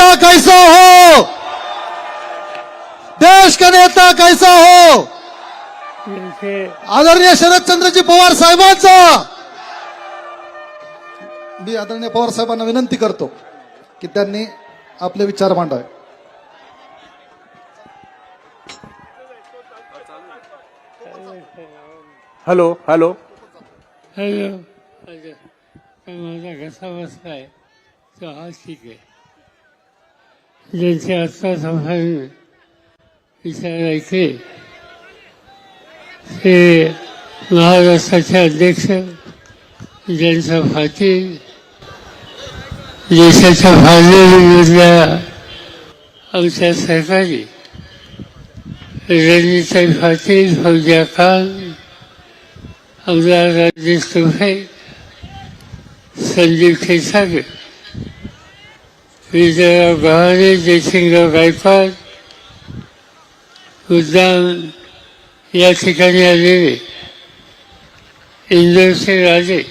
नेता कैसा हो देश का नेता कैसा हो आदरणीय शरदचंद्रजी पवार साहेबांचा मी आदरणीय पवार साहेबांना विनंती करतो की त्यांनी आपले विचार मांडावे हॅलो हॅलो हॅलो माझा कसा बसला आहे तो हा ठीक आहे ज्यांचे आत्ता संभाव्य विचारायचे ते महाराष्ट्राचे अध्यक्ष ज्यांचा फाती देशाच्या फाळणीमधल्या आमच्या सरकारी रणनीताई पाटील फौजा खान आमदार राजेश संजीव संदीप क्षीरसागर विजयराव गव्हाणे जयसिंगराव गायकवाड उद्यान या ठिकाणी आलेले इंदोरचे राजे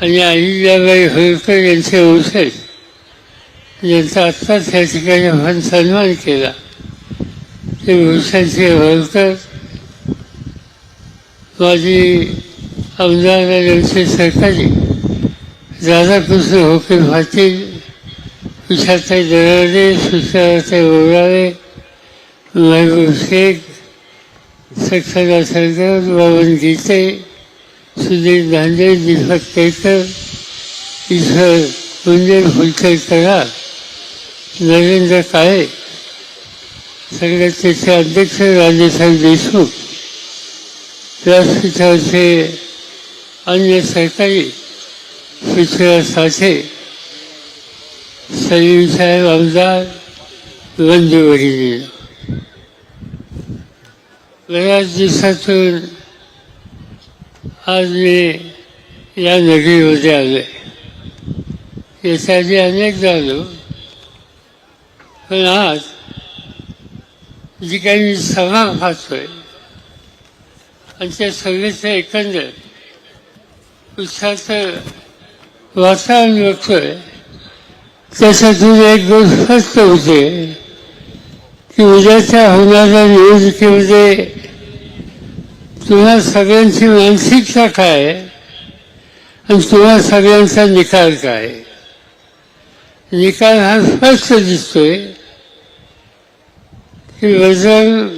आणि अहिल्याबाई होळकर यांचे वंशज यांचा आत्ताच या ठिकाणी आपण सन्मान केला ते भूषणसिंह होळकर माजी आमदार यांचे सहकारी राधाकृष्ण होके पाटील विशाखाताई दराडे सुशाताई ओराळे महबूब शेख सक्षरा सरदार बावन गीते सुधीर दांडे दीपक केकर ईश्वर कुंजे फुलकर नरेंद्र काळे संघटनेचे अध्यक्ष राजेसाहेब देशमुख व्यासपीठावरचे अन्य सरकारी पृथ्वीराज साठे सलीम साहेब आमदार बंधुवरी बऱ्याच दिवसातून आज मी या नगरीमध्ये आलो. याच्या आधी अनेकदा आलो पण आज जी काही मी सभा पाहतोय आणि त्या सभेचं एकंदर उत्साहाचं वातावरण बघतोय त्याच्यातून एक गोष्ट स्पष्ट होते. की उद्याच्या होणाऱ्या निवडणुकीमध्ये तुम्हा सगळ्यांची मानसिकता काय? आहे आणि तुम्हा सगळ्यांचा निकाल काय? निकाल हा स्पष्ट दिसतोय. की वजन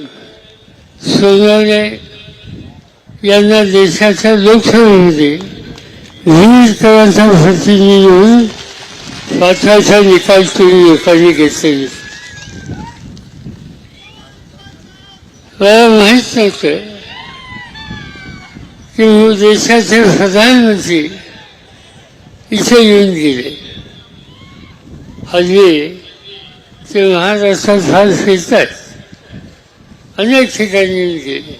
सोनवणे यांना देशाच्या लोकसभेमध्ये विविध तऱ्हांचा प्रतिनिधी म्हणून पाठवायचा निकाल तुम्ही लोकांनी घेतलेला मला माहीत नव्हतं की देशाचे प्रधानमंत्री इथे येऊन गेले हल्ली ते महाराष्ट्रात फार फिरतात अनेक ठिकाणी येऊन गेले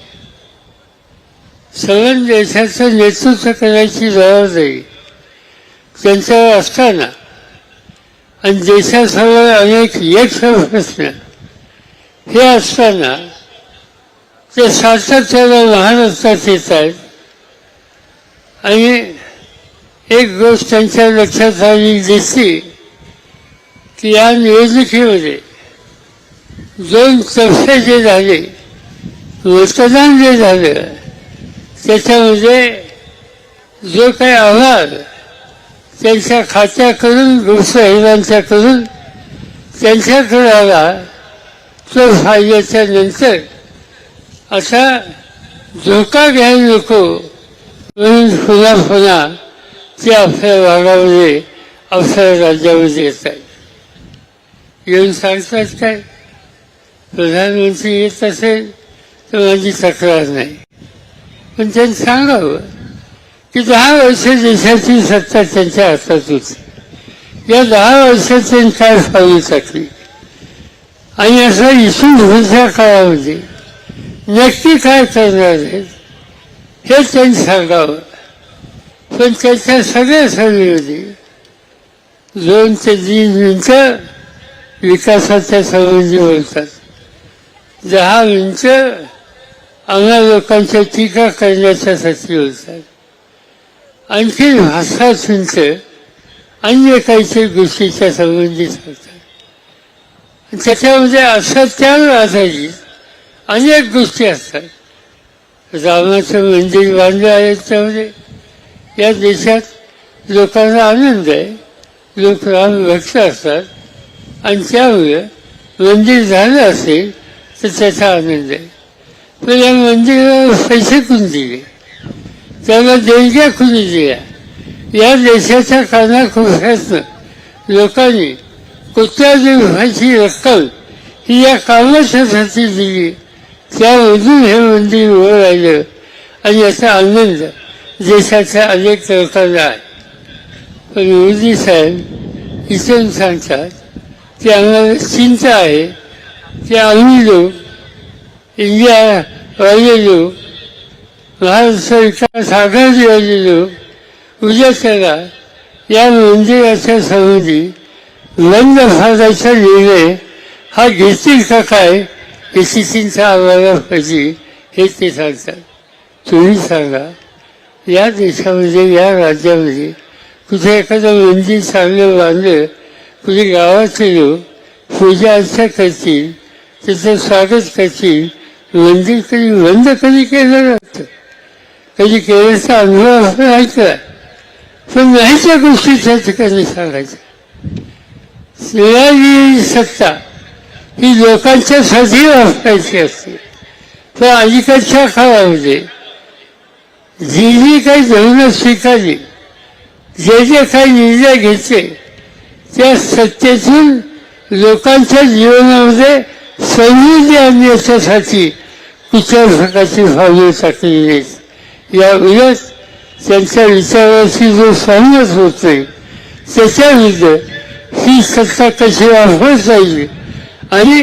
सगळ्या देशाचं नेतृत्व करायची जबाबदारी त्यांच्यावर असताना आणि देशासमोर अनेक यश प्रश्न हे असताना ते सातत्यानं महाराष्ट्रात येत आहेत आणि एक गोष्ट त्यांच्या लक्षात आली दिसली की या निवडणुकीमध्ये दोन टप्पे जे झाले मतदान जे झालं त्याच्यामध्ये जो काही आव्हान त्यांच्या खात्याकडून गुप्तहेरांच्याकडून त्यांच्याकडे आला तो फायद्याच्या नंतर असा धोका घ्यायला नको म्हणून पुन्हा पुन्हा ते आपल्या भागामध्ये आपल्या राज्यामध्ये येतात. येऊन सांगतात काय? प्रधानमंत्री येत असेल तर माझी तक्रार नाही. पण त्यांनी सांगावं. की दहा वर्ष देशाची सत्ता त्यांच्या हातात होती. या दहा वर्षात त्यांनी काय पावली टाकली आणि असा इशू होत्या काळामध्ये नक्की काय करणार आहेत हे त्यांनी सांगावं. पण त्याच्या सगळ्या सभेमध्ये दोन ते तीन मिनटं विकासाच्या संबंधी बोलतात. दहा मिनटं आम्हा लोकांच्या टीका करण्याच्यासाठी बोलतात. आणखी भाषा चिंत अन्य काहीतरी गोष्टीच्या संबंधित असतात त्याच्यामध्ये असत्यावर आधारित अनेक गोष्टी असतात. रामाचं मंदिर बांधलं आहे त्यामध्ये. या देशात लोकांना आनंद आहे. लोक राम भक्त असतात. आणि त्यामुळे मंदिर झालं असेल तर त्याचा आनंद आहे. पण या मंदिराला पैसे कोण दिले? त्याला देणग्या कुणी दिल्या या देशाच्या कानाकोपऱ्यातनं लोकांनी कोट्यावधी रुपयाची रक्कम ही या कामाच्यासाठी दिली त्यामधून हे मंदिर उभं राहिलं आणि याचा आनंद देशाच्या अनेक लोकांना आहे पण मोदी साहेब इथून सांगतात की आम्हाला चिंता आहे की आम्ही लोक इंडिया वाले लोक महाराष्ट्र विकास आघाडीवाले लोक उद्या त्याला या मंदिराच्या संबंधी बंद भागाचा निर्णय हा घेतील का काय? याची चिंता आम्हाला पाहिजे हे ते सांगतात. तुम्ही सांगा. या देशामध्ये या राज्यामध्ये कुठे एखादं मंदिर चांगलं बांधलं कुठे गावाचे लोक पूजा अर्चा करतील त्याचं स्वागत करतील मंदिर कधी बंद कधी केलं जातं? कधी केल्याचा अनुभव आपण ऐकला पण नाही त्या गोष्टी त्या ठिकाणी सांगायच्या सेवागिरी सत्ता ही लोकांच्यासाठी वापरायची असते. पण अलीकडच्या काळामध्ये जी जी काही धोरणं स्वीकारली जे जे काही निर्णय घेतले त्या सत्तेतून लोकांच्या जीवनामध्ये समृद्धी आणण्याच्यासाठी कुठल्या प्रकारची भावने टाकलेली आहेत या उलट त्यांच्या विचाराशी जो सहमत होत नाही त्याच्याविरुद्ध ही सत्ता कशी वापरता येईल आणि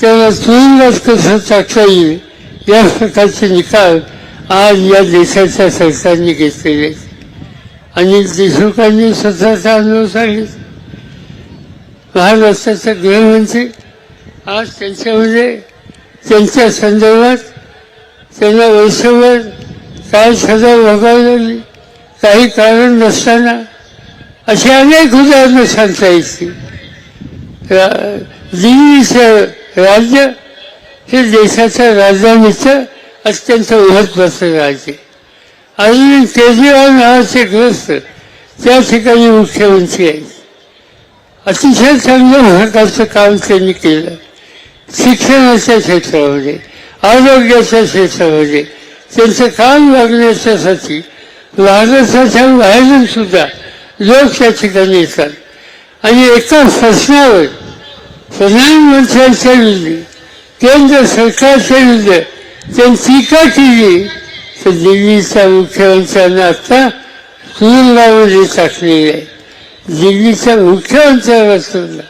त्याला तुरुंगात कसं टाकता येईल या प्रकारचे निकाल आज या देशाच्या सरकारने घेतलेले आणि देशमुखांनी स्वतःचा अनुभव सांगितला. महाराष्ट्राचे गृहमंत्री आज त्यांच्यामध्ये त्यांच्या संदर्भात त्यांना वर्षभर पाच हजार भोगावी लागली काही कारण नसताना अशी अनेक उदाहरणं सांगता येतील. रा- दिल्लीचं राज्य हे देशाच्या राजधानीचं अत्यंत महत्वाचं राज्य. अरविंद केजरीवाल नावाचे ग्रस्त त्या ठिकाणी मुख्यमंत्री आहेत. अतिशय चांगल्या प्रकारचं काम त्यांनी केलं. शिक्षणाच्या क्षेत्रामध्ये आरोग्याच्या क्षेत्रामध्ये त्यांचं काम लागण्याच्यासाठी लागण्याच्या बाहेरून सुद्धा. लोक त्या ठिकाणी येतात. आणि एका प्रश्नावर प्रधानमंत्र्यांच्या विरुद्ध केंद्र सरकारच्या विरुद्ध त्यांनी टीका केली. तर दिल्लीच्या मुख्यमंत्र्यांना आता तुरुंगामध्ये टाकलेली आहे. दिल्लीच्या मुख्यमंत्र्याला सुद्धा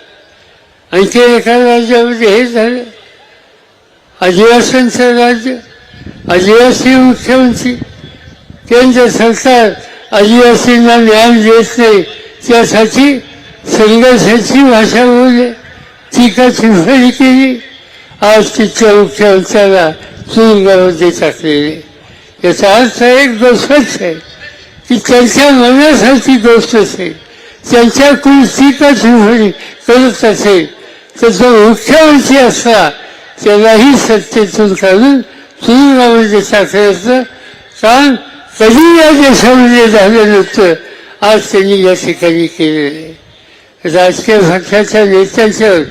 आणखी एका राज्यामध्ये हे झालं. आदिवासांचं राज्य. आदिवासी मुख्यमंत्री केंद्र सरकार आदिवासींना न्याय देत नाही. त्यासाठी संघर्षाची भाषा बोलले. टीका फळी केली. आज तिथल्या मुख्यमंत्र्याला तुरुंगामध्ये टाकलेली. याचा अर्थ एक गोष्टच आहे की त्यांच्या मनासारखी गोष्ट असेल त्यांच्या टीका फळी करत असेल तर जो मुख्यमंत्री असला त्यालाही सत्तेतून काढून तुरुंगामध्ये टाकायचं काम कधी या देशामध्ये झालं नव्हतं आज त्यांनी या ठिकाणी केलेलं आहे राजकीय पक्षाच्या नेत्यांच्यावर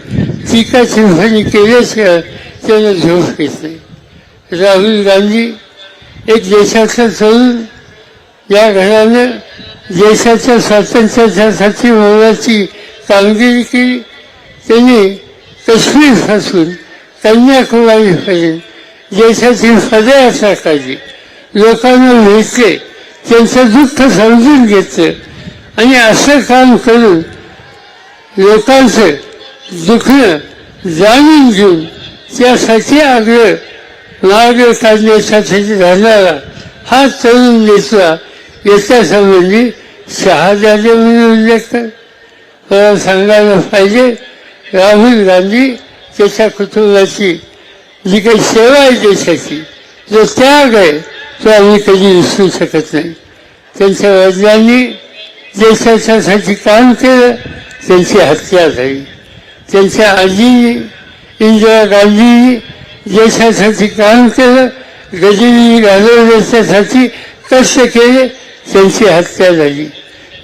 टीका चिंफणी केल्याशिवाय त्यांना झोप येत नाही राहुल गांधी एक देशाचं तरुण या घरानं देशाच्या स्वातंत्र्यासाठी मोलाची कामगिरी केली त्यांनी काश्मीरपासून कन्याकुमारीपर्यंत देशाची असा काढली लोकांना भेटले त्यांचं दुःख समजून घेतलं. आणि असं काम करून लोकांचं दुखणं जाणून घेऊन त्यासाठी आग्रह मार्ग काढण्यासाठी राहणारा हा तरुण नेता याच्यासंबंधी शहाजादे म्हणून उल्लेख कर मला सांगायला पाहिजे राहुल गांधी त्याच्या कुटुंबाची जी काही सेवा आहे देशाची जो त्याग आहे तो आम्ही कधी विसरू शकत नाही. त्यांच्या वडिलांनी देशाच्यासाठी काम केलं त्यांची हत्या झाली. त्यांच्या आजी इंदिरा गांधी देशासाठी काम केलं गदिनी घालवण्यासाठी कष्ट केले त्यांची हत्या झाली.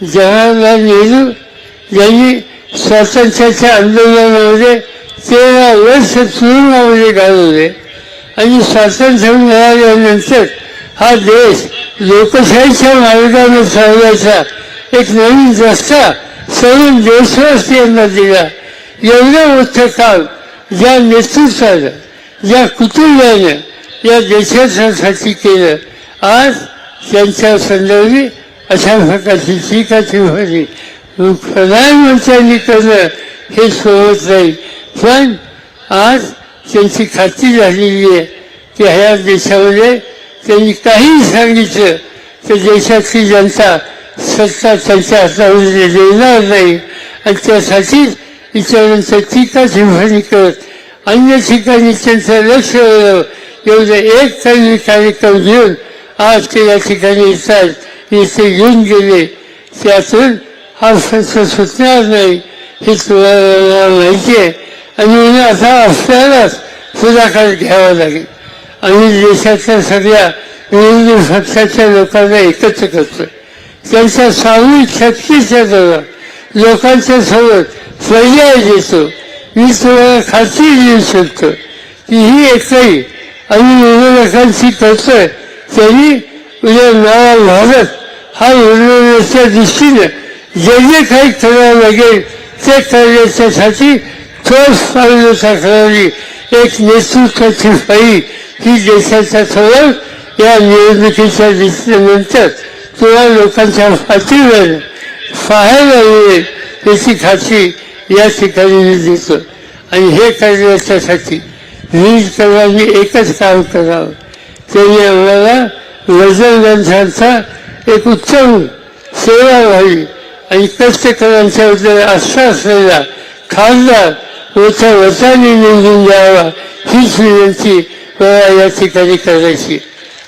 जवाहरलाल नेहरू यांनी स्वातंत्र्याच्या आंदोलनामध्ये तेरा वर्ष तुरुंगामध्ये घालवले आणि स्वातंत्र्य मिळाल्यानंतर हा देश लोकशाहीच्या मार्गाने चालवायचा एक नवीन रस्ता सर्व देशवासियांना दिला. एवढं मोठं काम ज्या नेतृत्वानं ज्या कुटुंबानं या देशासाठी केलं आज त्यांच्या संदर्भी अशा प्रकारची टीका ठेवली प्रधानमंत्र्यांनी करणं हे सोबत नाही. पण आज त्यांची खात्री झालेली आहे की ह्या देशामध्ये त्यांनी काही सांगितलं तर देशातली जनता सत्ता त्यांच्या हातामध्ये देणार नाही. आणि त्यासाठीच इतरांचं टीका टिप्पणी करत अन्य ठिकाणी त्यांचं लक्ष एवढं एक काही कार्यक्रम घेऊन आज ते या ठिकाणी येतात. इथे येऊन गेले. त्यातून हा प्रश्न सुटणार नाही हे तुम्हाला माहिती आहे. आणि म्हणून आता आपल्यालाच पुढाकार घ्यावा लागेल आम्ही देशाच्या सगळ्या विरोधी पक्षाच्या लोकांना एकत्र करतो त्यांच्या सामूहिक शक्तीच्या जवळ लोकांच्या समोर पर्याय देतो मी तुम्हाला खात्री देऊ शकतो की ही एकही आम्ही विरोधकांची करतोय त्यांनी उद्या नावा भारत हा विरोधाच्या दृष्टीने जे जे काही करावं लागेल ते करण्याच्यासाठी ठोस पावलं टाकणारी एक नेतृत्वाची फाई ही देशाच्या समोर या निवडणुकीच्या दिसल्यानंतर तुला लोकांच्या पाठीवर पाहायला मिळेल याची खात्री या ठिकाणी मी देतो आणि हे करण्याच्यासाठी वीज सर्वांनी एकच काम करावं त्यांनी आम्हाला वजन ग्रंथांचा एक उत्तम सेवा व्हावी आणि कष्टकऱ्यांच्या बद्दल आस्था असलेला खासदार मोठ्या वचाने निवडून द्यावा हीच विनंती मला या ठिकाणी करायची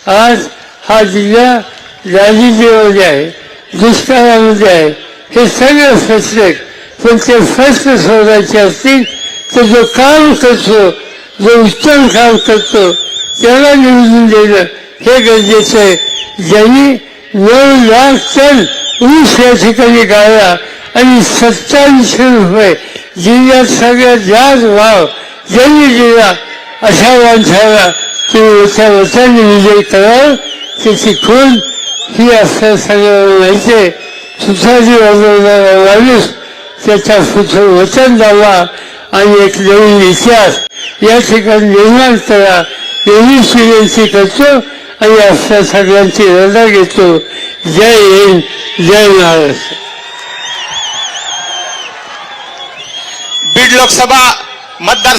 आज हा जिल्हा दारिद्र्यामध्ये आहे दुष्काळामध्ये आहे हे सगळं फसले पण ते फस्त सोडायचे असतील तर जो काम करतो जो उत्तम काम करतो त्याला निवडून देणं हे गरजेचं आहे ज्यांनी नऊ लाख टन ऊस या ठिकाणी गाळला आणि सत्तावीसशे रुपये जिल्ह्यात सगळ्यात जास्त भाव ज्यांनी दिला अशा माणसाला तुम्ही मोठ्या वचाने विजय कराल त्याची खून ही असं सगळं माहिती आहे. सुसाजी वाजवणारा माणूस त्याच्या पुढचं वचन द्यावा आणि एक नवीन इतिहास या ठिकाणी निर्माण करा. एवढीच विनंती करतो आणि आपल्या सगळ्यांची रजा घेतो. जय हिंद जय महाराष्ट्र. बीड लोकसभा मतदार